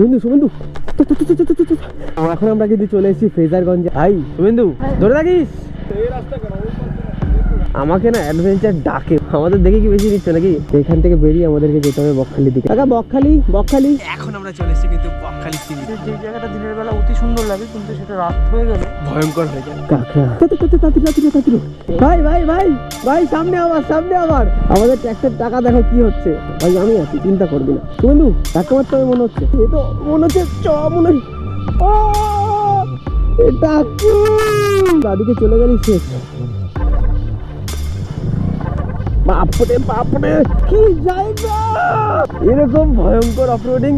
শুভেন্দু শুভেন্দু। এখন আমরা কিন্তু চলে এসেছি ফেজারগঞ্জে ভাই শুভেন্দু ধরে থাকিস। আমাকে না অ্যাডভেঞ্চার ডাকে। আমাদের দেখে কি বেশি নিচ্ছে নাকি? এখান থেকে বেরিয়ে আমাদেরকে যেতে হবে বকখালির দিকে। কাকা বকখালি বকখালি। এখন আমরা চলে এসেছি কিন্তু বকখালি যে জায়গাটা দিনের বেলা অতি সুন্দর লাগে কিন্তু সেটা রাত হয়ে গেলে ভয়ঙ্কর হয়ে যায়। কাকা। ভাই ভাই ভাই ভাই সামনে আবার সামনে আবার। আমাদের ট্যাক্সের টাকা দেখো কি হচ্ছে। ভাই আমি আছি চিন্তা করবি না। মারতে হবে মনে হচ্ছে। এ তো মনে হচ্ছে চ মনে হয়- ও এটা দাদিকে চলে গেলি শেষ। বাপরে বাপরে কি জায়গা? এরকম ভয়ঙ্কর offroading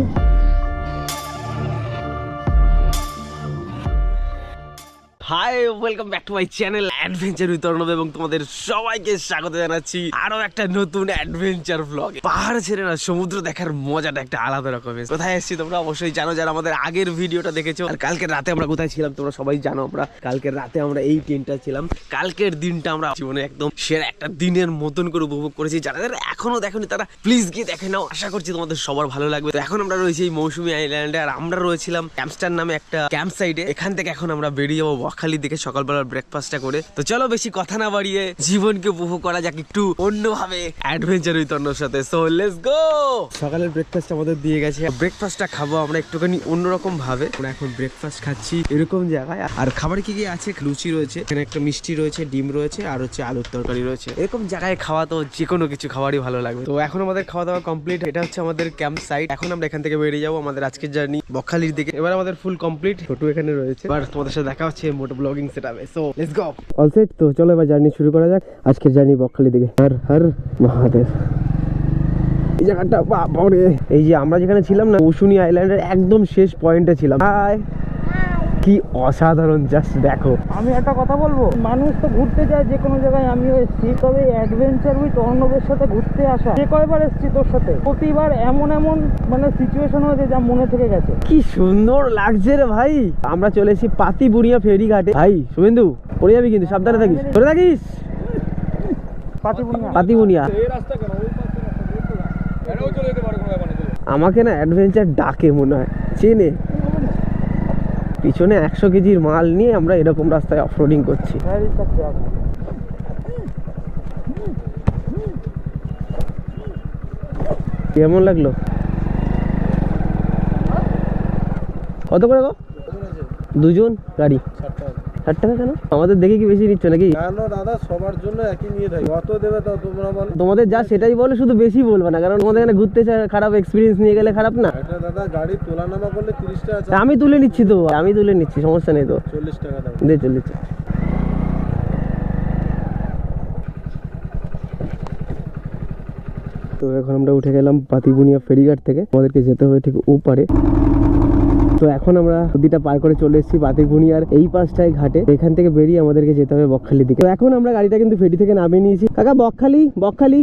hi welcome back to my channel adventure with Arnab এবং তোমাদের সবাইকে স্বাগত জানাচ্ছি আরও একটা নতুন অ্যাডভেঞ্চার ব্লগ পাহাড় ছেড়ে না, সমুদ্র দেখার মজাটা একটা আলাদা রকমের। কোথায় এসেছি তোমরা? অবশ্যই জানো যারা আমাদের আগের ভিডিওটা দেখেছ। আর কালকের রাতে আমরা কোথায় ছিলাম তোমরা সবাই জানো আমরা। কালকের রাতে আমরা এই টেনটা ছিলাম। কালকের দিনটা আমরা জীবনে একদম সেরা একটা দিনের মতন করে উপভোগ করেছি। যারা যারা এখনও দেখোনি, তারা প্লিজ গিয়ে দেখে নাও। আশা করছি তোমাদের সবার ভালো লাগবে। তো এখন আমরা রয়েছি এই মৌসুমী আইল্যান্ডে আর আমরা রয়েছিলাম ক্যাম্পস্টার নামে একটা ক্যাম্প সাইডে এখান থেকে এখন আমরা বেরিয়ে যাব বকখালি দিকে সকালবেলার ব্রেকফাস্টটা করে। তো চলো বেশি কথা না বাড়িয়ে জীবনকে উপভোগ করা যাক একটু অন্যভাবে অ্যাডভেঞ্চার উইথ অন্যর সাথে। সো লেটস গো সকালের ব্রেকফাস্ট আমাদের দিয়ে গেছে। ব্রেকফাস্টটা খাব আমরা একটুখানি অন্যরকম ভাবে আমরা এখন ব্রেকফাস্ট খাচ্ছি এরকম জায়গায়। আর খাবার কি কি আছে? লুচি রয়েছে এখানে একটা মিষ্টি রয়েছে ডিম রয়েছে আর হচ্ছে আলুর তরকারি রয়েছে। এরকম জায়গায় খাওয়া তো যে কোনো কিছু খাবারই ভালো লাগবে। তো এখন আমাদের খাওয়া দাওয়া কমপ্লিট এটা হচ্ছে আমাদের ক্যাম্প সাইট এখন আমরা এখান থেকে বেরিয়ে যাব আমাদের আজকের জার্নি বকখালির দিকে। এবার আমাদের ফুল কমপ্লিট ছোটু এখানে রয়েছে। এবার তোমাদের সাথে দেখা হচ্ছে মোটো ব্লগিং সেটআপে so let's go all set তো চলো এবার জার্নি শুরু করা যাক। আজকে জার্নি বকখালি দিকে। হর হর, মহাদেব। এই জায়গাটা বাপরে। এই যে আমরা যেখানে ছিলাম না উশুনি আইল্যান্ডের একদম শেষ পয়েন্টে ছিলাম। হাই কি অসাধারণ জাস্ট দেখো। আমি একটা কথা বলব মানুষ তো ঘুরতে যায় যে কোনো জায়গায় আমিও এসেছি তবে অ্যাডভেঞ্চার উইথ অর্ণবের সাথে ঘুরতে আসা যে কয়বার এসেছি তোর সাথে? প্রতিবার এমন এমন মানে সিচুয়েশন হয়েছে যা মনে থেকে গেছে। কি সুন্দর লাগছে রে ভাই। আমরা চলে এসেছি পাতি বুড়িয়া ফেরি ঘাটে। ভাই শুভেন্দু পড়ে যাবি কিন্তু সাবধানে থাকিস। ধরে থাকিস? পাতি বুনিয়া আমাকে না অ্যাডভেঞ্চার ডাকে মনে হয়। চেনে। পিছনে একশো কেজির মাল নিয়ে আমরা এরকম রাস্তায় অফরোডিং করছি। কেমন লাগল? কত করে গো? দুজন? গাড়ি? ষাট টাকা কেন? আমাদের দেখে কি বেশি নিচ্ছ নাকি? কেন দাদা? সবার জন্য একই নিয়ে থাকি। কত দেবে তাও তোমরা বলো। তোমাদের যা সেটাই বলে শুধু বেশি বলবে না কারণ তোমাদের এখানে ঘুরতে খারাপ এক্সপিরিয়েন্স নিয়ে গেলে খারাপ না। এটা দাদা গাড়ি তোলা নামা করলে তিরিশ টাকা তা আমি তুলে নিচ্ছি তো আমি তুলে নিচ্ছি সমস্যা নেই তো। চল্লিশ টাকা দাম দে চলেছে তো এখন আমরা উঠে গেলাম পাতিবুনিয়া ফেরিঘাট থেকে। আমাদেরকে যেতে হবে ঠিক ওপারে। তো এখন আমরা নদীটা পার করে চলে এসেছি পাতিবুনিয়ার এই পাশটায় ঘাটে। এখান থেকে বেরিয়ে আমাদেরকে যেতে হবে বকখালি দিকে। তো এখন আমরা গাড়িটা কিন্তু ফেরি থেকে নামিয়ে নিয়েছি। কাকা, বকখালি বকখালি।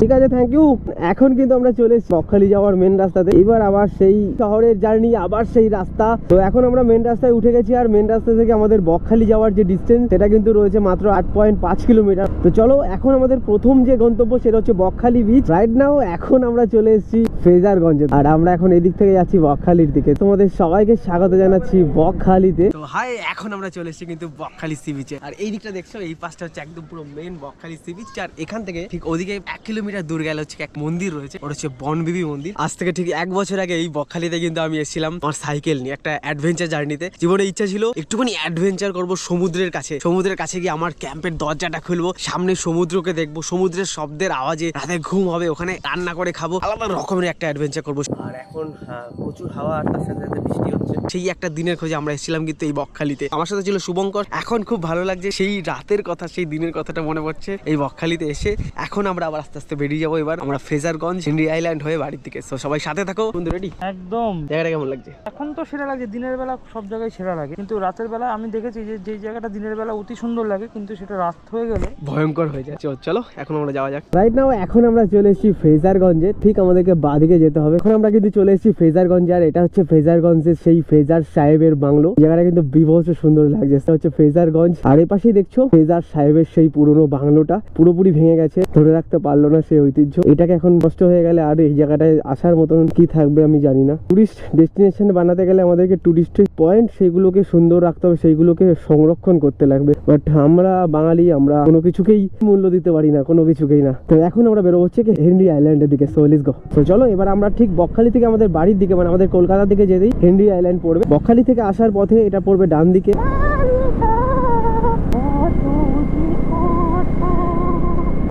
ঠিক আছে থ্যাংক ইউ এখন কিন্তু আমরা চলে এসেছি বকখালি যাওয়ার মেন রাস্তাতে। এবার আবার সেই শহরের জার্নি আবার সেই রাস্তা। তো এখন আমরা মেন রাস্তায় উঠে গেছি আর মেন রাস্তা থেকে আমাদের বকখালি যাওয়ার যে ডিস্টেন্স সেটা কিন্তু রয়েছে মাত্র আট পয়েন্ট পাঁচ কিলোমিটার। তো চলো, এখন আমাদের প্রথম যে গন্তব্য, সেটা হচ্ছে বকখালি বিচ রাইট নাও এখন আমরা চলে এসেছি ফেজারগঞ্জে। আর আমরা এখন এদিক থেকে যাচ্ছি বকখালির দিকে। তোমাদের সবাইকে স্বাগত জানাচ্ছি বকখালিতে। তো হাই, এখন আমরা চলে এসেছি কিন্তু বকখালি সি বিচে। আর এই দিকটা দেখছ, এই পাশটা হচ্ছে একদম পুরো মেন বকখালি সি বিচ। আর এখান থেকে ঠিক ওদিকে এক কিলোমিটার দূর গেলে হচ্ছে এক মন্দির রয়েছে। ওটা হচ্ছে বনবিবি মন্দির। আজ থেকে ঠিক এক বছর আগে এই বকখালিতে কিন্তু আমি এসেছিলাম আমার সাইকেল নিয়ে, একটা অ্যাডভেঞ্চার জার্নিতে জীবনে ইচ্ছা ছিল, একটুখানি অ্যাডভেঞ্চার করব সমুদ্রের কাছে। সমুদ্রের কাছে গিয়ে আমার ক্যাম্পের দরজাটা খুলবো, সামনে সমুদ্রকে দেখব। সমুদ্রের শব্দের আওয়াজে রাতে ঘুম হবে, ওখানে রান্না করে খাব। আলাদা রকমের একটা অ্যাডভেঞ্চার করব। আর এখন হ্যাঁ, প্রচুর হাওয়া আর তার সাথে সাথে বৃষ্টি হচ্ছে। সেই একটা দিনের খোঁজে আমরা এসেছিলাম কিন্তু এই বকখালিতে। আমার সাথে ছিল শুভঙ্কর। এখন খুব ভালো লাগছে সেই রাতের কথা সেই দিনের কথাটা মনে পড়ছে। এই বকখালিতে এসে এখন আমরা আবার আস্তে আস্তে বেরিয়ে যাব এবার। আমরা ফ্রেজারগঞ্জ হিন্দি আইল্যান্ড হয়ে বাড়ির দিকে। তো সবাই সাথে থাকো। বন্ধু রেডি একদম। জায়গাটা কেমন লাগছে? এখন তো সেরা লাগে। দিনের বেলা সব জায়গায় সেরা লাগে। কিন্তু রাতের বেলা আমি দেখেছি যে যে জায়গাটা দিনের বেলা অতি সুন্দর লাগে কিন্তু সেটা রাত হয়ে গেলে ভয়ঙ্কর হয়ে যাচ্ছে চলো এখন আমরা যাওয়া যাক। রাইট নাও এখন আমরা চলে এসেছি ফ্রেজারগঞ্জে ঠিক আমাদেরকে বাঁ বাদিকে যেতে হবে। এখন আমরা কিন্তু চলে এসেছি ফেজারগঞ্জ আর এটা হচ্ছে ফেজারগঞ্জের সেই ফেজার সাহেবের বাংলো। জায়গাটা কিন্তু বিভৎস সুন্দর লাগছে। এটা হচ্ছে ফেজারগঞ্জ। আর এ পাশেই দেখছ, ফেজার সাহেবের সেই পুরনো বাংলোটা পুরোপুরি ভেঙে গেছে। ধরে রাখতে পারল না সেই ঐতিহ্য। এটাকে এখন নষ্ট হয়ে গেলে আর এই জায়গাটায় আসার মতন কি থাকবে আমি জানি না। টুরিস্ট ডেস্টিনেশন বানাতে গেলে আমাদেরকে টুরিস্ট পয়েন্ট সেইগুলোকে সুন্দর রাখতে হবে সেইগুলোকে সংরক্ষণ করতে লাগবে। বাট আমরা বাঙালি, আমরা কোনো কিছুকেই মূল্য দিতে পারি না, কোনো কিছুকেই না। তো এখন আমরা বেরোবো হচ্ছে কি হেনরি আইল্যান্ডের দিকে। সো লেটস গো তো চলো এবার আমরা ঠিক বকখালি থেকে আমাদের বাড়ির দিকে মানে আমাদের কলকাতা থেকে যেতেই হেনরি আইল্যান্ড পড়বে। বকখালি থেকে আসার পথে এটা পড়বে ডান দিকে।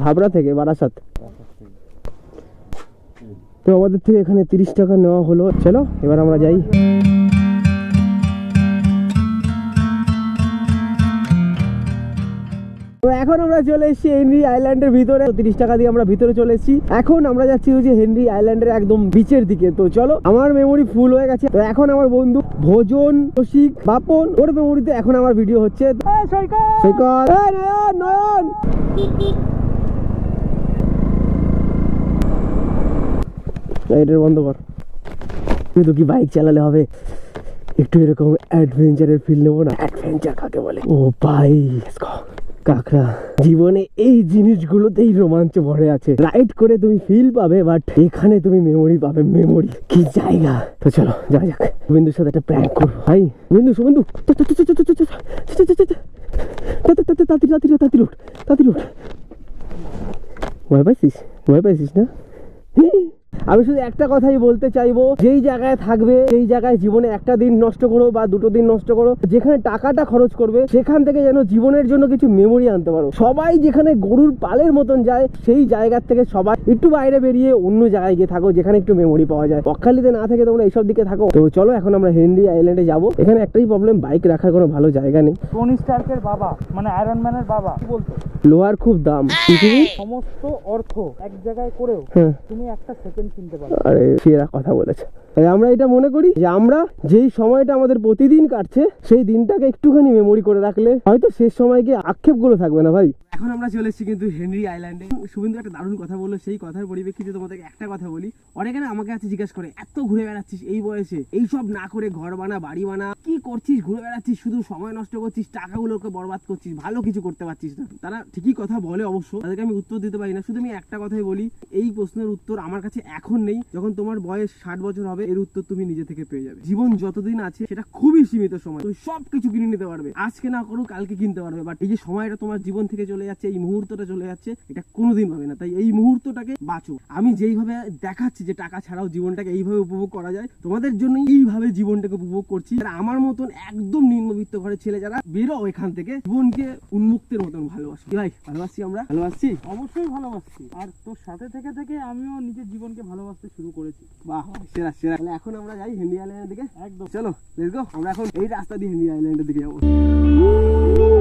হাবড়া থেকে বারাসাত। তো আমাদের থেকে এখানে তিরিশ টাকা নেওয়া হলো। চলো, এবার আমরা যাই। তো এখন আমরা চলে এসেছি হেনরি আইল্যান্ডের ভিতরে। তিরিশ টাকা দিয়ে আমরা ভিতরে চলে এসেছি। এখন আমরা যাচ্ছি হচ্ছে হেনরি আইল্যান্ডের একদম বিচের দিকে। তো চলো আমার মেমোরি ফুল হয়ে গেছে। তো এখন আমার বন্ধু ভোজন রসিক বাপন ওর মেমোরিতে এখন আমার ভিডিও হচ্ছে। সৈকত! এই নয়ন নয়ন! এটা বন্ধ কর। কিন্তু কি বাইক চালালে হবে? একটু এরকম অ্যাডভেঞ্চারের ফিল নেব না। অ্যাডভেঞ্চার কাকে বলে? ও ভাই. কাকড়া জীবনে এই জিনিসগুলোতেই রোমাঞ্চ ভরে আছে রাইড করে তুমি ফিল পাবে বাট এখানে তুমি মেমোরি পাবে মেমোরি কি জায়গা তো চলো যাওয়া যাক বিন্দুর সাথে একটা প্র্যাঙ্ক করব ভাই বিন্দু শুভেন্দু তাড়াতাড়ি তাড়াতাড়ি তাড়াতাড়ি উঠ তাড়াতাড়ি উঠ ভয় পাইছিস ভয় পাইছিস না আমি শুধু একটা কথাই বলতে চাইব যেই জায়গায় থাকবে সেই জায়গায় জীবনে একটা দিন নষ্ট করো বা দুটো দিন নষ্ট করো যেখানে টাকাটা খরচ করবে সেখান থেকে যেন জীবনের জন্য কিছু মেমোরি আনতে পারো। সবাই যেখানে গরুর পালের মতন যায় সেই জায়গার থেকে সবাই একটু বাইরে বেরিয়ে অন্য জায়গায় গিয়ে থাকো যেখানে একটু মেমোরি পাওয়া যায়। পক্ষালিতে না থেকে তোমরা এইসব দিকে থাকো। তো চলো এখন আমরা হেনরি আইল্যান্ডে যাব। এখানে একটাই প্রবলেম বাইক রাখার কোনো ভালো জায়গা নেই। টনি স্টার্কের বাবা মানে আয়রন ম্যানের বাবা বলতো? লোহার খুব দাম। পৃথিবীর সমস্ত অর্থ এক জায়গায় করেও হ্যাঁ। তুমি একটা সেকেন্ড আরে সেরা কথা বলেছে। তাই আমরা এটা মনে করি যে আমরা যেই সময়টা আমাদের প্রতিদিন কাটছে, সেই দিনটাকে একটুখানি মেমোরি করে রাখলে হয়তো শেষ সময়কে আক্ষেপ আক্ষেপগুলো থাকবে না ভাই। এখন আমরা চলে এসেছি কিন্তু হেনরি আইল্যান্ডে। শুভেন্দু একটা দারুণ কথা বলল, সেই কথার পরিপ্রেক্ষিতে তোমাদেরকে একটা কথা বলি। অনেকে না আমাকে আছে জিজ্ঞাসা করে, এত ঘুরে বেড়াচ্ছিস এই বয়সে? এই সব না করে ঘর বানা, বাড়ি বানা, কি করছিস? ঘুরে বেড়াচ্ছিস, শুধু সময় নষ্ট করছিস, টাকাগুলোকে বরবাদ করছিস, ভালো কিছু করতে পারছিস না। তারা ঠিকই কথা বলে অবশ্য, তাদেরকে আমি উত্তর দিতে পারি না। শুধু আমি একটা কথাই বলি, এই প্রশ্নের উত্তর আমার কাছে এখন নেই। যখন তোমার বয়স ষাট বছর হবে, এর উত্তর তুমি নিজে থেকে পেয়ে যাবে। জীবন যতদিন আছে, সেটা খুবই সীমিত সময়। তুমি সব কিছু কিনে নিতে পারবে। আজকে না করো কালকে কিনতে পারবে। বাট এই যে সময়টা তোমার জীবন থেকে চলে যাচ্ছে এই মুহূর্তটা চলে যাচ্ছে এটা কোনোদিন হবে না। তাই এই মুহূর্তটাকে বাঁচো। আমি যেইভাবে দেখাচ্ছি যে টাকা ছাড়াও জীবনটাকে এইভাবে উপভোগ করা যায় তোমাদের জন্য এইভাবে জীবনটাকে উপভোগ করছি। আর আমার মতন একদম নিম্নবিত্ত ঘরের ছেলে যারা বেরো এখান থেকে। জীবনকে উন্মুক্তের মতন ভালোবাসি। ভাই ভালোবাসি আমরা? ভালোবাসছি অবশ্যই ভালোবাসছি আর তোর সাথে থেকে থেকে আমিও নিজের জীবনকে ভালোবাসতে শুরু করেছি। বাহ বাহ, সেরা সেরা। তাহলে এখন আমরা যাই হেনরি আইল্যান্ডের দিকে। একদম। চলো লেটস গো আমরা এখন এই রাস্তা দিয়ে হেনরি আইল্যান্ডের দিকে যাব।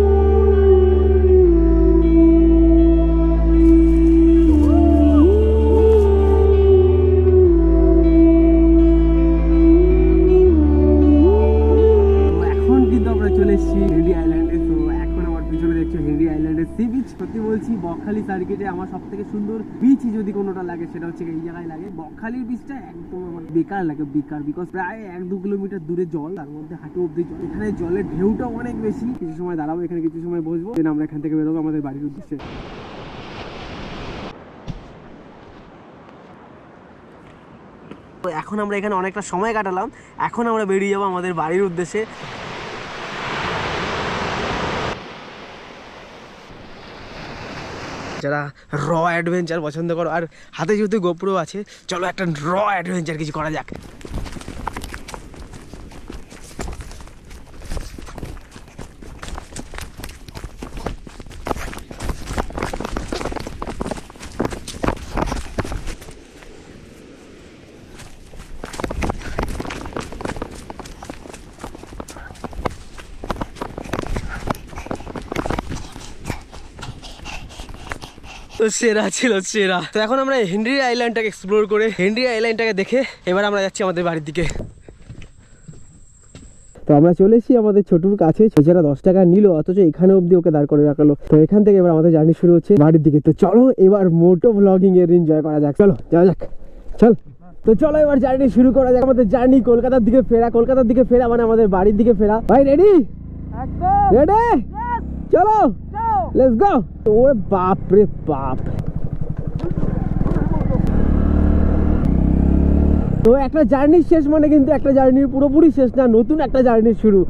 আমার সব থেকে সুন্দর বিচ যদি কোনোটা লাগে, সেটা হচ্ছে এই জায়গায় লাগে। বকখালির বিচটা একদম আমার বেকার লাগে, বেকার। বিকজ প্রায় এক দু কিলোমিটার দূরে জল, তার মধ্যে হাঁটু অব্দি জল। এখানে জলের ঢেউটা অনেক বেশি। কিছু সময় দাঁড়াবো, এখানে কিছু সময় বসবো দেন আমরা এখান থেকে বেরোবো আমাদের বাড়ির উদ্দেশ্যে। এখন আমরা এখানে অনেকটা সময় কাটালাম। এখন আমরা বেরিয়ে যাব আমাদের বাড়ির উদ্দেশ্যে। যারা র অ্যাডভেঞ্চার পছন্দ করো, আর হাতে যেহেতু গোপ্রো আছে, চলো একটা র অ্যাডভেঞ্চার কিছু করা যাক। সেরা ছিল সেরা। তো এখন আমরা হেনরি আইল্যান্ডটাকে এক্সপ্লোর করে হেনরি আইল্যান্ডটাকে দেখে এবার আমরা যাচ্ছি আমাদের বাড়ির দিকে। তো আমরা চলে এসেছি আমাদের ছোটুর কাছে সেটা দশ টাকা নিল অথচ এখানে অব্দি ওকে দাঁড় করে রাখল। তো এখান থেকে এবার আমাদের জার্নি শুরু হচ্ছে বাড়ির দিকে। তো চলো এবার মোটো ব্লগিং এর এনজয় করা যাক। চলো যাওয়া যাক। চল। তো চলো এবার জার্নি শুরু করা যাক। আমাদের জার্নি কলকাতার দিকে ফেরা কলকাতার দিকে ফেরা মানে আমাদের বাড়ির দিকে ফেরা। ভাই রেডি রেডি চলো। লেটস গো ওরে বাপ রে বাপ। তো একটা জার্নি শেষ মানে কিন্তু একটা জার্নির পুরোপুরি শেষ না, নতুন একটা জার্নি শুরু।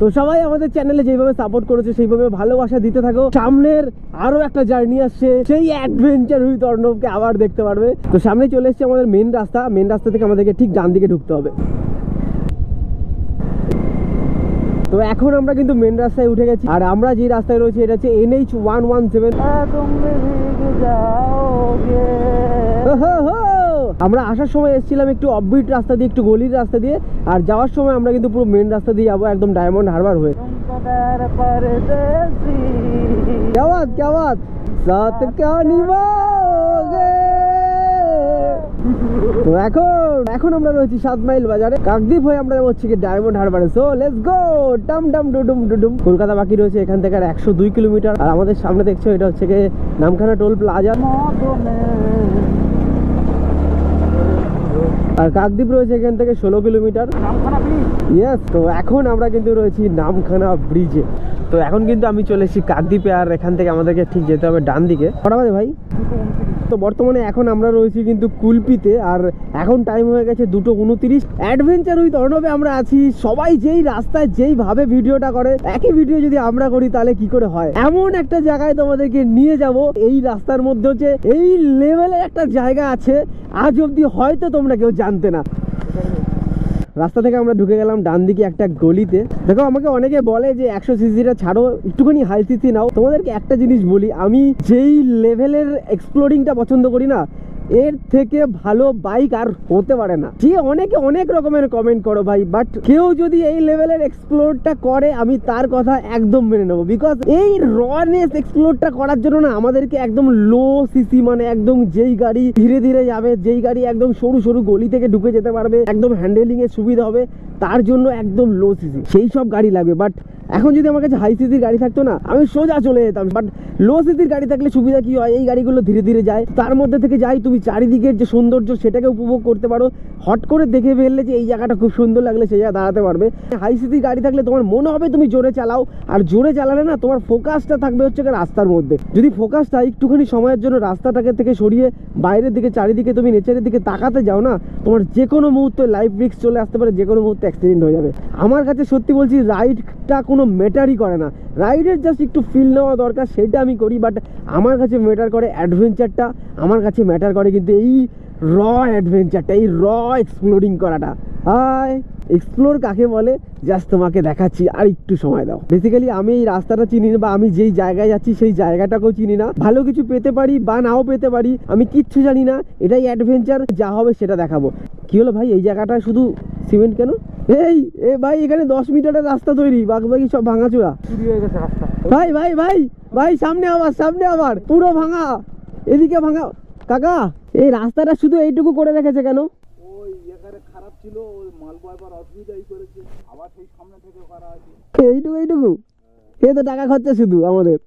তো সবাই আমাদের চ্যানেলে যেভাবে সাপোর্ট করেছে, সেইভাবে ভালোবাসা দিতে থাকো। সামনের আরও একটা জার্নি আসছে, সেই অ্যাডভেঞ্চার উইথ অর্ণবকে আবার দেখতে পারবে। তো সামনে চলে এসেছে আমাদের মেন রাস্তা। মেন রাস্তা থেকে আমাদেরকে ঠিক ডান দিকে ঢুকতে হবে তো এখন আমরা কিন্তু মেন রাস্তায় উঠে গেছি। আর আমরা যে রাস্তায় রয়েছি, এটা হচ্ছে এনএইচ ওয়ান ওয়ান সেভেন আমরা আসার সময় এসেছিলাম একটু অববিট রাস্তা দিয়ে, একটু গলির রাস্তা দিয়ে। আর যাওয়ার সময় আমরা কিন্তু পুরো মেন রাস্তা দিয়ে যাব, একদম ডায়মন্ড হারবার হয়ে। কেওয়াত কেওয়াত সাথ তো এখন এখন আমরা রয়েছি সাত মাইল বাজারে। কাকদ্বীপ হয়ে আমরা যাব হচ্ছে ডায়মন্ড হারবারে সো লেস গো ডাম ডাম ডুডুম ডুডুম কলকাতা বাকি রয়েছে এখান থেকে আর একশো দুই কিলোমিটার। আর আমাদের সামনে দেখছ এটা হচ্ছে নামখানা টোল প্লাজা। আর কাকদ্বীপ রয়েছে এখান থেকে ষোলো কিলোমিটার। ইয়েস তো এখন আমরা কিন্তু রয়েছি নামখানা ব্রিজে তো এখন কিন্তু আমি চলে এসেছি কাকদ্বীপে। আর এখান থেকে আমাদেরকে ঠিক যেতে হবে ডান দিকে ভাই? তো বর্তমানে এখন আমরা রয়েছি কিন্তু কুলপিতে আর এখন টাইম হয়ে গেছে দুটো উনতিরিশ। অ্যাডভেঞ্চার উইথ অর্ণবে আমরা আছি। সবাই যেই রাস্তায় যেইভাবে ভিডিওটা করে, একই ভিডিও যদি আমরা করি, তাহলে কি করে হয়? এমন একটা জায়গায় তোমাদেরকে নিয়ে যাব। এই রাস্তার মধ্যে হচ্ছে, এই লেভেলের একটা জায়গা আছে। আজ অবধি হয়তো তোমরা কেউ জানতে না। রাস্তা থেকে আমরা ঢুকে গেলাম, ডান দিকে একটা গলিতে। দেখো, আমাকে অনেকে বলে যে একশো সিসিটা ছাড়ো, একটুখানি হাই সিসি নাও। তোমাদেরকে একটা জিনিস বলি, আমি যেই লেভেলের এক্সপ্লোরিংটা পছন্দ করি না এর থেকে ভালো বাইক আর হতে পারে না। যে অনেকে অনেক রকমের কমেন্ট করো ভাই বাট কেউ যদি এই লেভেলের এক্সপ্লোরটা করে, আমি তার কথা একদম মেনে নেব। বিকজ এই রনেস এক্সপ্লোরটা করার জন্য না, আমাদেরকে একদম লো সিসি মানে একদম যেই গাড়ি ধীরে ধীরে যাবে, যেই গাড়ি একদম সরু সরু গলি থেকে ঢুকে যেতে পারবে, একদম হ্যান্ডেলিং এর সুবিধা হবে, তার জন্য একদম লো সিসি সেই সব গাড়ি লাগবে বাট এখন যদি আমার কাছে হাই সিসির গাড়ি থাকতো না, আমি সোজা চলে যেতাম। বাট লো সিসির গাড়ি থাকলে সুবিধা কি হয়? এই গাড়িগুলো ধীরে ধীরে যায়। তার মধ্যে থেকে যাই, তুমি চারিদিকের যে সৌন্দর্য, সেটাকে উপভোগ করতে পারো। হট করে দেখে ফেললে যে এই জায়গাটা খুব সুন্দর লাগলে সেই জায়গায় দাঁড়াতে পারবে। হাই সিসির গাড়ি থাকলে তোমার মনে হবে তুমি জোরে চালাও। আর জোরে চালালে না, তোমার ফোকাসটা থাকবে হচ্ছে রাস্তার মধ্যে। যদি ফোকাসটা একটুখানি সময়ের জন্য রাস্তাটাকে থেকে সরিয়ে বাইরের দিকে, চারিদিকে তুমি নেচারের দিকে তাকাতে যাও না, তোমার যে কোনো মুহূর্তে লাইফ রিস্ক চলে আসতে পারে যে কোনো মুহূর্তে অ্যাক্সিডেন্ট হয়ে যাবে। আমার কাছে সত্যি বলছি রাইডটা কোনো ম্যাটারই করে না। রাইডের জাস্ট একটু ফিল নেওয়া দরকার, সেটা আমি করি বাট আমার কাছে ম্যাটার করে অ্যাডভেঞ্চারটা আমার কাছে ম্যাটার করে কিন্তু এই র অ্যাডভেঞ্চারটা এই র এক্সপ্লোরিং করাটা। হাই এক্সপ্লোর কাকে বলে? জাস্ট তোমাকে দেখাচ্ছি আর একটু সময় দাও। বেসিক্যালি আমি এই রাস্তাটা চিনি না বা আমি যেই জায়গায় যাচ্ছি সেই জায়গাটাকেও চিনি না। ভালো কিছু পেতে পারি বা নাও পেতে পারি আমি কিচ্ছু জানি না। এটাই অ্যাডভেঞ্চার যা হবে সেটা দেখাবো। কি হলো ভাই? এই জায়গাটা শুধু সিমেন্ট কেন? এই এ ভাই এখানে দশ মিটারের রাস্তা তৈরি। বাকি সব ভাঙাচোরা। ভাই ভাই ভাই ভাই সামনে আবার সামনে আবার পুরো ভাঙা। এদিকে ভাঙা। কাকা এই রাস্তাটা শুধু এইটুকু করে রেখেছে কেন? ছিল, ওই মাল বয়বার অসুবিধাই করেছে। আবার সেই সামনে থেকে করা আছে? এইটুকু এইটুকু। এ তো টাকা খরচা শুধু আমাদের।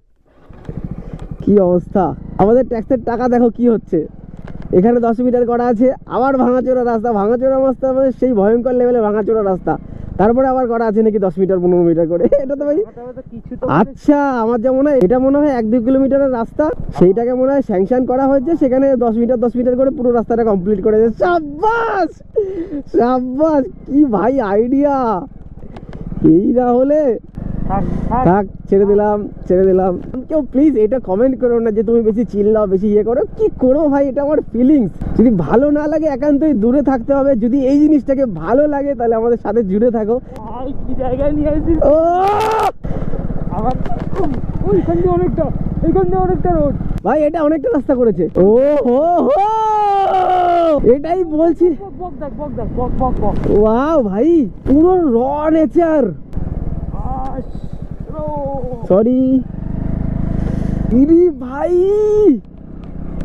কি অবস্থা? আমাদের ট্যাক্সের টাকা দেখো কি হচ্ছে। এখানে দশ মিটার করা আছে, আবার ভাঙাচোরা রাস্তা। ভাঙাচোরা রাস্তা মানে সেই ভয়ঙ্কর লেভেলে ভাঙাচোরা রাস্তা। তারপরে আবার করা আছে নাকি দশ মিটার, পনেরো মিটার করে? এটা তো ভাই আচ্ছা আমার যা মনে হয়, এটা মনে হয় এক দুই কিলোমিটারের রাস্তা। সেইটাকে মনে হয় স্যাংশন করা হয়েছে, সেখানে দশ মিটার দশ মিটার করে পুরো রাস্তাটা কমপ্লিট করে দিয়েছে। সাব্বাস! সাব্বাস! কি ভাই আইডিয়া এই না হলে থাক ছেড়ে দিলাম ছেড়ে দিলাম। কেউ প্লিজ এটা কমেন্ট করো না যে তুমি বেশি চিল্লাও বেশি ইয়ে করো। কি করো ভাই এটা আমার ফিলিংস যদি ভালো না লাগে একান্তই দূরে থাকতে হবে। যদি এই জিনিসটাকে ভালো লাগে তাহলে আমাদের সাথে জুড়ে থাকো। কি জায়গায় নিয়ে আসিস? ও! আবার ওইখান দিয়ে অনেকটা এইখান দিয়ে অনেকটা রোড। ভাই এটা অনেকটা রাস্তা করেছে। ও হো হো! এটাই বলছি। বক বক দেখ বক দেখ বক বক বক। ওয়াও ভাই পুরো র নেচার আস সরি ইরি ভাই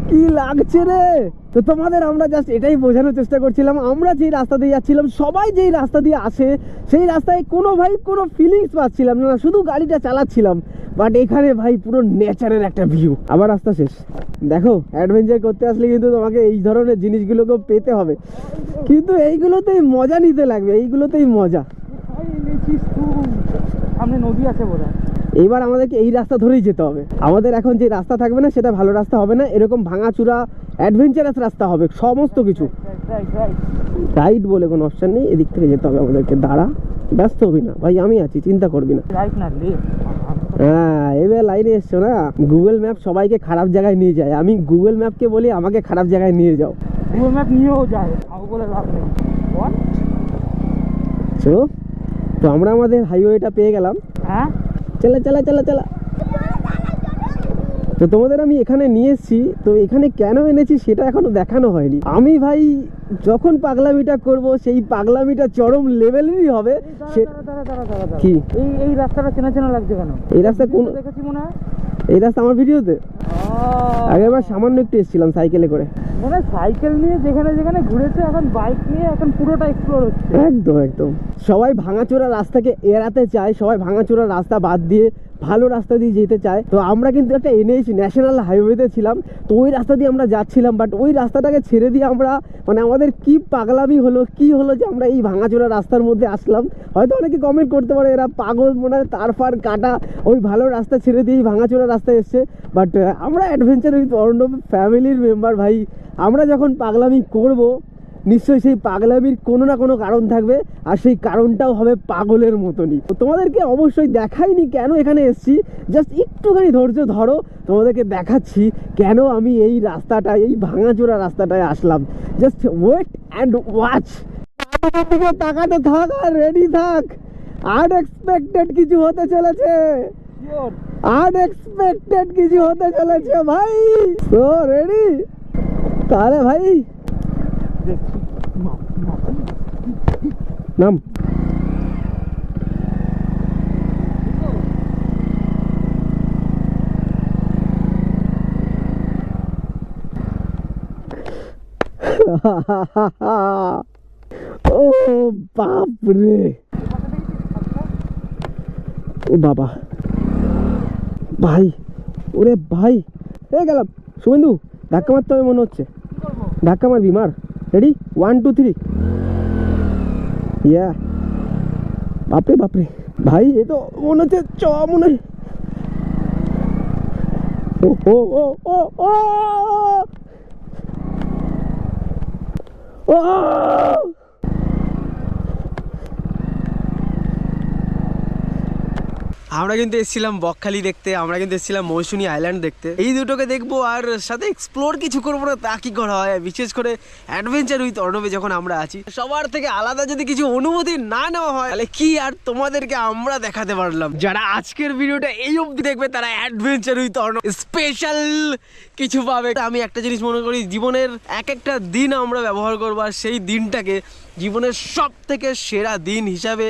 কি লাগছে রে? তো তোমাদের আমরা জাস্ট এটাই বোঝানোর চেষ্টা করছিলাম। আমরা যেই রাস্তা দিয়ে যাচ্ছিলাম সবাই যেই রাস্তা দিয়ে আসে সেই রাস্তায় কোনো ভাই কোনো ফিলিংস পাচ্ছিলাম না শুধু গাড়িটা চালাচ্ছিলাম। বাট এখানে ভাই পুরো নেচারের একটা ভিউ আবার রাস্তা শেষ। দেখো অ্যাডভেঞ্চার করতে আসলে কিন্তু তোমাকে এই ধরনের জিনিসগুলোকেও পেতে হবে। কিন্তু এইগুলোতেই মজা নিতে লাগবে এইগুলোতেই মজা। সামনে নদী আছে বোধ এইবার আমাদেরকে এই রাস্তা ধরেই যেতে হবে। আমাদের এখন যে রাস্তা থাকবে না সেটা ভালো রাস্তা হবে না। এরকম ভাঙাচুরা অ্যাডভেঞ্চারাস রাস্তা হবে সমস্ত কিছু। রাইট বলে কোনো অপশান নেই। এদিক থেকে যেতে হবে আমাদেরকে। দাঁড়া। ব্যস্ত হবি না। ভাই আমি আছি চিন্তা করবি না। হ্যাঁ এবার লাইনে এসছো না? গুগল ম্যাপ সবাইকে খারাপ জায়গায় নিয়ে যায়। আমি গুগল ম্যাপকে বলি আমাকে খারাপ জায়গায় নিয়ে যাও। গুগল ম্যাপ নিয়েও যায়। বলে লাভ নেই। চো তো আমরা আমাদের হাইওয়েটা পেয়ে গেলাম। হ্যাঁ? চালা চালা চালা চালা। তো তোমাদের আমি এখানে নিয়ে এসেছি তো এখানে কেন এনেছি সেটা এখনও দেখানো হয়নি। আমি ভাই যখন পাগলামিটা করব সেই পাগলামিটা চরম লেভেলেরই হবে কি? এই এই রাস্তাটা চেনা চেনা লাগছে কেন? এই রাস্তা কোন দেখেছি মনে হয় এই রাস্তা আমার ভিডিওতে? আগেরবার সামান্য একটু এসেছিলাম সাইকেলে করে। মনে সাইকেল নিয়ে যেখানে যেখানে ঘুরেছে এখন বাইক নিয়ে এখন পুরোটা এক্সপ্লোর হচ্ছে। একদম একদম। সবাই ভাঙাচোরা রাস্তাকে এড়াতে চায় সবাই ভাঙাচোরা রাস্তা বাদ দিয়ে ভালো রাস্তা দিয়ে যেতে চায়। তো আমরা কিন্তু একটা এনএইচ ন্যাশনাল হাইওয়েতে ছিলাম তো ওই রাস্তা দিয়ে আমরা যাচ্ছিলাম বাট ওই রাস্তাটাকে ছেড়ে দিয়ে আমরা মানে আমাদের কি পাগলামি হলো কি হলো যে আমরা এই ভাঙাচোরা রাস্তার মধ্যে আসলাম? হয়তো অনেকে কমেন্ট করতে পারে এরা পাগল মনে হয় তার ফার কাটা ওই ভালো রাস্তা ছেড়ে দিয়ে এই ভাঙাচোরা রাস্তায় এসছে বাট আমরা অ্যাডভেঞ্চার উইথ অর্ণব ফ্যামিলির মেম্বার ভাই। আমরা যখন পাগলামি করব, নিশ্চয়ই সেই পাগলামির কোনো না কোনো কারণ থাকবে, আর সেই কারণটাও হবে পাগলের মতনই। তো তোমাদেরকে অবশ্যই দেখাইনি কেন এখানে এসেছি জাস্ট একটুখানি ধৈর্য ধরো, তোমাদেরকে দেখাচ্ছি কেন আমি এই রাস্তাটায়, এই ভাঙাচোরা রাস্তাটায় আসলাম। জাস্ট ওয়েট অ্যান্ড ওয়াচ দিকে তাকাতে থাক আর রেডি থাক। আনএক্সপেক্টেড কিছু হতে চলেছে. আনএক্সপেক্টেড কিছু হতে চলেছে ভাই। তো রেডি তাহলে ভাই। নাম। ও বাপ রে ও, বাবা। ভাই, ওরে ভাই। এ গেলাম। শুভেন্দু, ধাক্কা মারতে হবে মনে হচ্ছে। ধাক্কা মারবি, মার। রেডি ওয়ান টু থ্রি ইয়া বাপরে বাপরে। ভাই, এ তো মনে হচ্ছে চ, মনে হয়। ও ও ও ও ও। ও! আমরা কিন্তু এসেছিলাম বকখালি দেখতে, আমরা কিন্তু এসেছিলাম মৌসুনি আইল্যান্ড দেখতে। এই দুটোকে দেখব আর সাথে এক্সপ্লোর কিছু করব না, তা কি করা হয়? বিশেষ করে অ্যাডভেঞ্চার উইথ অর্ণবে যখন আমরা আছি। সবার থেকে আলাদা যদি কিছু অনুমতি না নেওয়া হয়, তাহলে কি আর তোমাদেরকে আমরা দেখাতে পারলাম? যারা আজকের ভিডিওটা এই অবধি দেখবে, তারা অ্যাডভেঞ্চার উইথ অর্ণব স্পেশাল কিছু পাবে। আমি একটা জিনিস মনে করি, জীবনের এক একটা দিন আমরা ব্যবহার করব, আর সেই দিনটাকে জীবনের সব থেকে সেরা দিন হিসাবে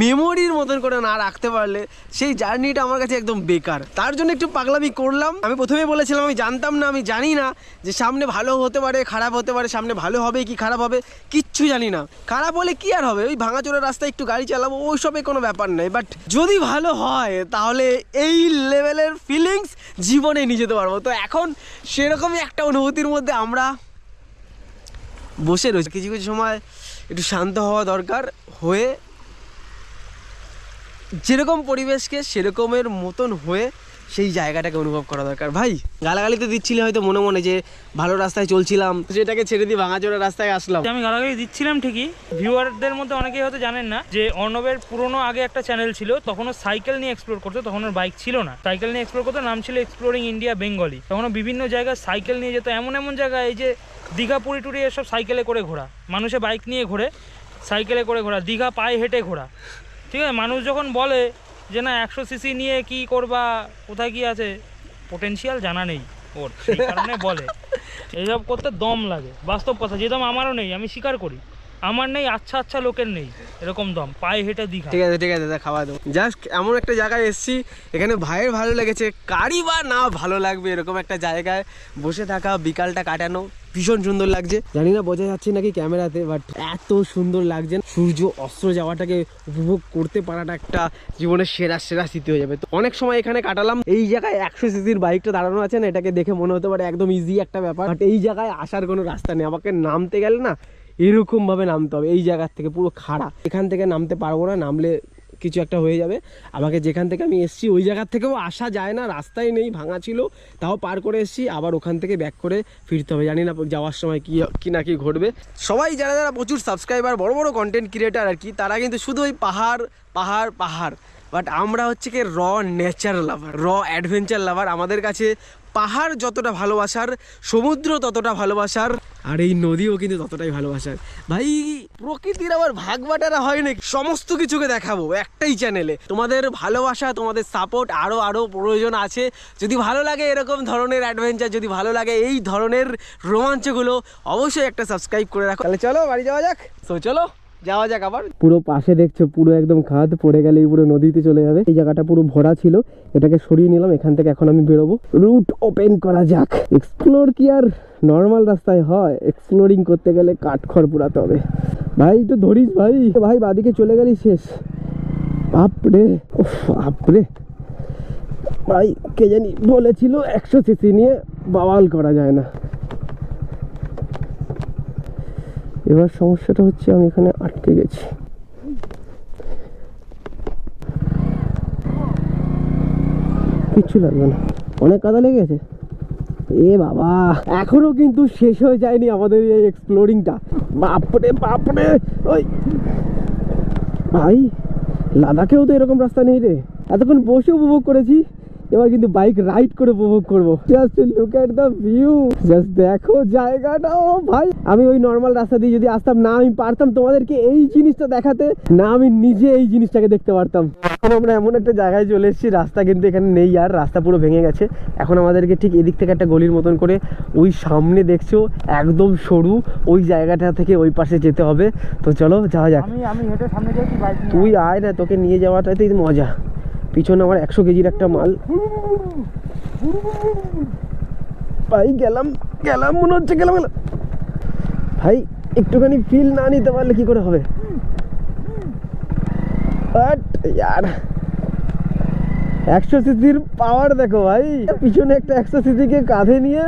মেমোরির মতন করে না রাখতে পারলে সেই জার্নিটা আমার কাছে একদম বেকার। তার জন্য একটু পাগলামি করলাম। আমি প্রথমে বলেছিলাম, আমি জানতাম না, আমি জানি না যে সামনে ভালো হতে পারে, খারাপ হতে পারে, সামনে ভালো হবে কি খারাপ হবে, কিচ্ছু জানি না। খারাপ হলে কি আর হবে? ওই ভাঙাচোরা রাস্তায় একটু গাড়ি চালাবো, ওইসবে কোনো ব্যাপার নেই। বাট যদি ভালো হয়, তাহলে এই লেভেলের ফিলিংস জীবনে নিয়ে যেতে পারব। তো এখন সেরকমই একটা অনুভূতির মধ্যে আমরা বসে রয়েছে। কিছু কিছু সময় একটু শান্ত হওয়া দরকার হয়ে যেরকম পরিবেশকে সেরকমের মতন হয়ে সেই জায়গাটাকে অনুভব করা দরকার। ভাই, গালাগালি তো দিচ্ছিলে হয়তো মনে মনে যে ভালো রাস্তায় চলছিলাম সেটাকে ছেড়ে দিয়ে ভাঙাচোরা রাস্তায় আসলাম। আমি গালাগালি দিচ্ছিলাম ঠিকই। ভিউয়ারদের মধ্যে অনেকেই হয়তো জানেন না যে অর্ণবের পুরনো আগে একটা চ্যানেল ছিল, তখনও সাইকেল নিয়ে এক্সপ্লোর করতো, তখন ওর বাইক ছিল না। সাইকেল নিয়ে এক্সপ্লোর করতো, নাম ছিল এক্সপ্লোরিং ইন্ডিয়া বেঙ্গলি তখন বিভিন্ন জায়গায় সাইকেল নিয়ে যেত, এমন এমন জায়গায়, এই যে দীঘা পুরী টুরি এসব সাইকেলে করে ঘোরা। মানুষে বাইক নিয়ে ঘোরে, সাইকেলে করে ঘোরা, দীঘা পায়ে হেঁটে ঘোরা। ঠিক আছে? মানুষ যখন বলে যে না, একশো সিসি নিয়ে কি করবা, কোথায় কি আছে পোটেনশিয়াল জানা নেই ওর, সেই কারণে বলে। এইসব করতে দম লাগে। বাস্তব কথা, যে দম আমারও নেই, আমি স্বীকার করি। আমার নেই আচ্ছা আচ্ছা লোকের নেই, এরকম দম, পায়ে হেঁটে দীঘা। ঠিক আছে ঠিক আছে দাদা খাওয়া দাও জাস্ট এমন একটা জায়গায় এসেছি, এখানে ভাইয়ের ভালো লেগেছে কারি বা না ভালো লাগবে এরকম একটা জায়গায়। বসে থাকা, বিকালটা কাটানো, ভীষণ সুন্দর লাগছে। জানি না, বোঝা যাচ্ছে নাকি ক্যামেরাতে বাট এত সুন্দর লাগছে। সূর্য অস্ত্র যাওয়াটাকে উপভোগ করতে পারাটা একটা জীবনের সেরা সেরা স্মৃতি হয়ে যাবে। তো অনেক সময় এখানে কাটালাম, এই জায়গায় একশো সিসির বাইকটা দাঁড়ানো আছে না, এটাকে দেখে মনে হতে পারে একদম ইজি একটা ব্যাপার। বাট এই জায়গায় আসার কোনো রাস্তা নেই, আমাকে নামতে গেলে না এরকম ভাবে নামতে হবে। এই জায়গার থেকে পুরো খাড়া। এখান থেকে নামতে পারব না, নামলে কিছু একটা হয়ে যাবে। আমাকে যেখান থেকে আমি এসেছি, ওই জায়গার থেকেও আসা যায় না রাস্তায় নেই, ভাঙা ছিল, তাও পার করে এসেছি, আবার ওখান থেকে ব্যাক করে ফিরতে হবে। জানি না যাওয়ার সময় কি, কী না কি ঘটবে। সবাই যারা যারা প্রচুর সাবস্ক্রাইবার বড় বড় কন্টেন্ট ক্রিয়েটার আর কি, তারা কিন্তু শুধু ওই পাহাড় পাহাড় পাহাড়। বাট আমরা হচ্ছে কি র নেচার লাভার র অ্যাডভেঞ্চার লাভার আমাদের কাছে পাহাড় যতটা ভালোবাসার, সমুদ্র ততটা ভালোবাসার, আর এই নদীও কিন্তু ততটাই ভালোবাসার। ভাই, প্রকৃতির আবার ভাগ বাটারা হয় না সমস্ত কিছুকে দেখাবো একটাই চ্যানেলে তোমাদের ভালোবাসা, তোমাদের সাপোর্ট আরও আরও প্রয়োজন আছে। যদি ভালো লাগে এরকম ধরনের অ্যাডভেঞ্চার যদি ভালো লাগে এই ধরনের রোমাঞ্চগুলো, অবশ্যই একটা সাবস্ক্রাইব করে রাখো। তাহলে চলো, বাড়ি যাওয়া যাক। তো চলো। যাওয়া যাক আবার। পুরো পাশে দেখছ পুরো একদম খাদ পড়ে গেলে পুরো নদীতে চলে যাবে। এই জায়গাটা পুরো ভরা ছিল এটাকে সরিয়ে নিলাম এখান থেকে এখন আমি বেরোবো। রুট ওপেন করা যাক। এক্সপ্লোর কি আর নর্মাল রাস্তায় হয়? এক্সপ্লোরিং করতে গেলে কাঠখড় পুরাতে হবে। ভাই একটু ধরিস ভাই। ভাই বাদিকে চলে গেলি শেষ। বাপরে উফ, বাপরে। ভাই কে জানি বলেছিল একশো সিসি নিয়ে বাওয়াল করা যায় না। এবার সমস্যাটা হচ্ছে আমি এখানে আটকে গেছি। কিচ্ছু লাগবে না। অনেক কাদা লেগে গেছে। এ বাবা, এখনও কিন্তু শেষ হয়ে যায়নি আমাদের এই এক্সপ্লোরিংটা বাপরে বাপরে, ওই। ভাই, লাদাখেও তো এরকম রাস্তা নেই রে। এতক্ষণ বসে উপভোগ করেছি। এবার কিন্তু বাইক রাইড করে উপভোগ করব। Just look at the view just দেখো জায়গাটা ও ভাই। আমি ওই নর্মাল রাস্তা দিয়ে যদি আসতাম না আমি পারতাম তোমাদেরকে এই জিনিসটা দেখাতে না আমি নিজে এই জিনিসটাকে দেখতে পারতাম। এখন আমরা এমন একটা জায়গায় চলে এসেছি রাস্তা কিন্তু এখানে নেই আর রাস্তা পুরো ভেঙে গেছে। এখন আমাদেরকে ঠিক এদিক থেকে একটা গলির মতন করে ওই সামনে দেখছ একদম সরু ওই জায়গাটা থেকে ওই পাশে যেতে হবে। তো চলো যাওয়া যাক। তুই আয় না তোকে নিয়ে যাওয়াটাই মজা। পিছনে আমার একশো কেজির একটা মাল। ভাই, গেলাম গেলাম, মনে হচ্ছে গেলাম গেলাম। ভাই, একটুখানি ফিল না নিতে পারলে কি করে হবে? একশো সিসির পাওয়ার দেখো ভাই। পিছনে একটা একশো সিসিকে কাঁধে নিয়ে,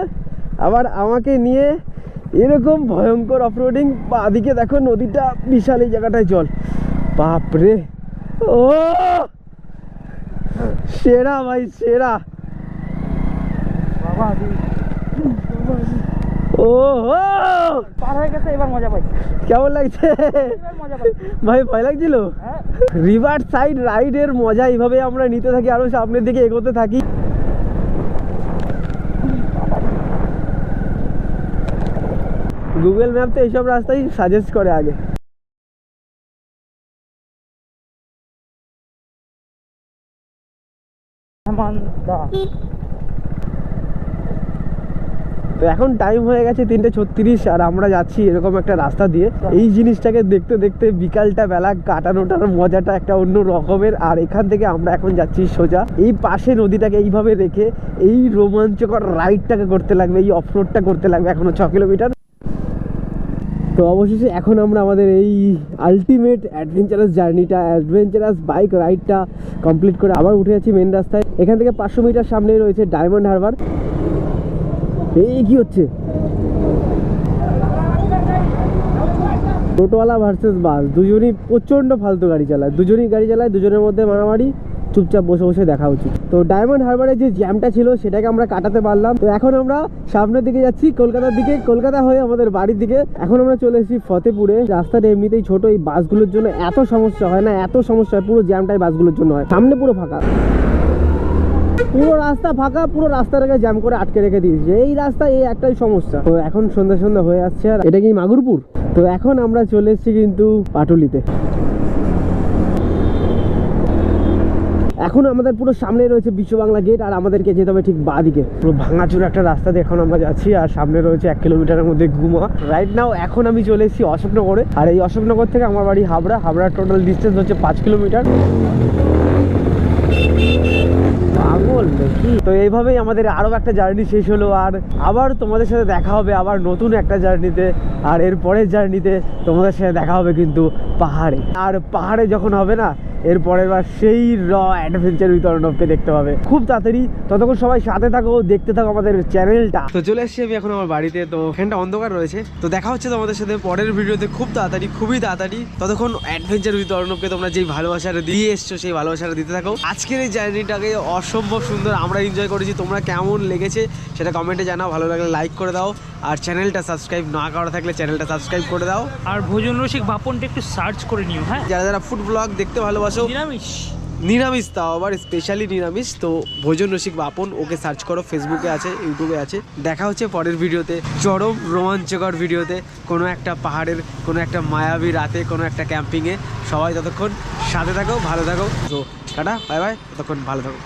আবার আমাকে নিয়ে এরকম ভয়ঙ্কর অফরোডিং দিকে দেখো, নদীটা বিশাল এই জায়গাটায় জল। বাপরে! ও! সেরা ভাই সেরা। ও হো পার হয়ে গেছে এবার মজা পাই কেমন লাগছে? ভাই ভয় লাগছিল? হ্যাঁ। রিভার সাইড রাইডের মজা এইভাবে আমরা নিতে থাকি আরও সামনের দিকে এগোতে থাকি। গুগল ম্যাপ তো এইসব রাস্তাই সাজেস্ট করে আগে। হেমান দা তো এখন টাইম হয়ে গেছে তিনটে ছত্রিশ আর আমরা যাচ্ছি এরকম একটা রাস্তা দিয়ে। এই জিনিসটাকে দেখতে দেখতে বিকালটা বেলা কাটানোটার মজাটা একটা অন্য রকমের। আর এখান থেকে আমরা এখন যাচ্ছি সোজা। এই পাশে নদীটাকে এইভাবে রেখে এই রোমাঞ্চকর রাইডটাকে করতে লাগবে, এই অফরোডটা করতে লাগবে এখনও ছ কিলোমিটার তো অবশেষে এখন আমরা আমাদের এই আলটিমেট অ্যাডভেঞ্চারাস জার্নিটা অ্যাডভেঞ্চারাস বাইক রাইডটা কমপ্লিট করে আবার উঠে যাচ্ছি মেন রাস্তায়। এখান থেকে পাঁচশো মিটার সামনেই রয়েছে ডায়মন্ড হারবার। এই কি হচ্ছে? টোটোওয়ালা ভার্সেস বাস, দুজনই প্রচণ্ড ফালতু গাড়ি চালায়। দুজনই গাড়ি চালায়, দুজনের মধ্যে মারামারি, চুপচাপ বসে বসে দেখা উচিত। তো ডায়মন্ড হারবারের যে জ্যামটা ছিল, সেটাকে আমরা কাটাতে পারলাম। তো এখন আমরা সামনের দিকে যাচ্ছি, কলকাতার দিকে, কলকাতা হয়ে আমাদের বাড়ির দিকে। এখন আমরা চলে এসেছি ফতেপুরে। রাস্তাটা এমনিতেই ছোট, এই বাসগুলোর জন্য এত সমস্যা হয় না, এত সমস্যা হয়, পুরো জ্যামটাই বাসগুলোর জন্য হয়। সামনে পুরো ফাঁকা। পুরো রাস্তা ফাঁকা, পুরো রাস্তাটাকে জ্যাম করে আটকে রেখে দিয়েছে। এই রাস্তা এই একটাই সমস্যা। তো এখন সন্ধ্যা সন্ধ্যা হয়ে আসছে, আর এটা কি মাগুরপুর? তো এখন আমরা চলে এসেছি কিন্তু পাটুলিতে। এখন আমাদের পুরো সামনে রয়েছে বিশ্ব বাংলা গেট আর আমাদেরকে যেতে হবে ঠিক বাদিকে। পুরো ভাঙাচুর একটা রাস্তা দিয়ে এখন আমরা যাচ্ছি, আর সামনে রয়েছে এক কিলোমিটারের মধ্যে গুমা। রাইট নাও এখন আমি চলে এসেছি অশোকনগরে, আর এই অশোকনগর থেকে আমার বাড়ি হাবড়া। হাবড়ার টোটাল ডিস্টেন্স হচ্ছে পাঁচ কিলোমিটার। তো এইভাবেই আমাদের আরও একটা জার্নি শেষ হলো, আর আবার তোমাদের সাথে দেখা হবে, আবার নতুন একটা জার্নিতে, আর এর পরের জার্নিতে তোমাদের সাথে দেখা হবে কিন্তু পাহাড়ে। আর পাহাড়ে যখন হবে না, এর পরের বার সেই র অ্যাডভেঞ্চার উইথ অর্ণবকে দেখতে পাবে। খুব তাড়াতাড়ি। ততক্ষণ সবাই সাথে থাকো, দেখতে থাকো আমাদের চ্যানেলটা তো চলে এসেছি আমি এখন আমার বাড়িতে, তো এখানটা অন্ধকার রয়েছে। তো দেখা হচ্ছে তোমাদের সাথে পরের ভিডিওতে খুব তাড়াতাড়ি, খুবই তাড়াতাড়ি। ততক্ষণ অ্যাডভেঞ্চার উইথ অর্ণবকে তোমরা যেই ভালোবাসাটা দিয়ে এসছো, সেই ভালোবাসাটা দিতে থাকো। আজকের এই জার্নিটাকে অসম্ভব সুন্দর আমরা এনজয় করেছি। তোমরা কেমন লেগেছে সেটা কমেন্টে জানাও ভালো লাগলে লাইক করে দাও। আর চ্যানেলটা সাবস্ক্রাইব না করা থাকলে চ্যানেলটা সাবস্ক্রাইব করে দাও। আর ভোজন রসিক বাপনটা একটু সার্চ করে নিও হ্যাঁ? যারা যারা ফুড ব্লগ দেখতে ভালোবাসো নিরামিষ। নিরামিষ তাও আবার স্পেশালি নিরামিষ। তো ভোজন রসিক বাপন ওকে সার্চ করো ফেসবুকে আছে ইউটিউবে আছে। দেখা হচ্ছে পরের ভিডিওতে চরম রোমাঞ্চকর ভিডিওতে কোনো একটা পাহাড়ের কোনো একটা মায়াবী রাতে কোনো একটা ক্যাম্পিংয়ে সবাই ততক্ষণ সাথে থাকো ভালো থাকো। তো টাটা বাই বাই ততক্ষণ ভালো থাকো।